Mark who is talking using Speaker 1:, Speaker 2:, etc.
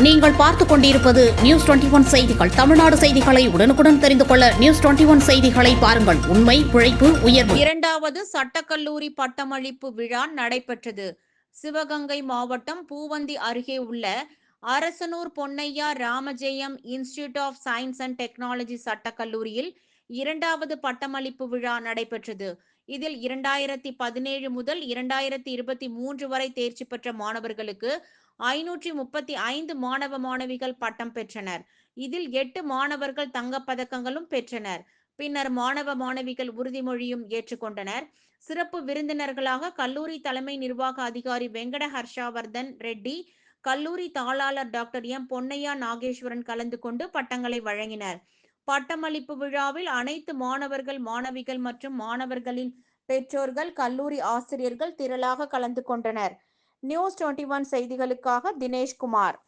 Speaker 1: நீங்கள் பார்த்துக் கொண்டிருப்பது நியூஸ் டுவெண்டி ஒன் செய்திகள். தமிழ்நாடு செய்திகளை உடனுக்குடன் தெரிந்து கொள்ள நியூஸ் டுவெண்டி ஒன் செய்திகளை பாருங்கள். உண்மை உழைப்பு உயர்வு.
Speaker 2: இரண்டாவது சட்டக்கல்லூரி பட்டமளிப்பு விழா நடைபெற்றது. சிவகங்கை மாவட்டம் பூவந்தி அருகே உள்ள Arasanur Ponnaiya Ramajayam institute of science and technology சட்டக்கல்லூரியில் இரண்டாவது பட்டமளிப்பு விழா நடைபெற்றது. இதில் இரண்டாயிரத்தி பதினேழு முதல் இரண்டாயிரத்தி இருபத்தி மூன்று வரை தேர்ச்சி பெற்ற மாணவர்களுக்கு ஐநூற்றி முப்பத்தி ஐந்து மாணவ மாணவிகள் பட்டம் பெற்றனர். இதில் எட்டு மாணவர்கள் தங்கப் பதக்கங்களும் பெற்றனர். பின்னர் மாணவ மாணவிகள் உறுதிமொழியும் ஏற்றுக்கொண்டனர். சிறப்பு விருந்தினர்களாக கல்லூரி தலைமை நிர்வாக அதிகாரி வெங்கட ஹர்ஷாவர்தன் ரெட்டி கல்லூரி தாளாளர் டாக்டர் எம். பொன்னையா நாகேஸ்வரன் கலந்து கொண்டு பட்டங்களை வழங்கினர். பட்டமளிப்பு விழாவில் அனைத்து மாணவர்கள் மாணவிகள் மற்றும் மாணவர்களின் பெற்றோர்கள் கல்லூரி ஆசிரியர்கள் திரளாக கலந்து கொண்டனர். நியூஸ் டுவெண்ட்டி ஒன் செய்திகளுக்காக தினேஷ்குமார்.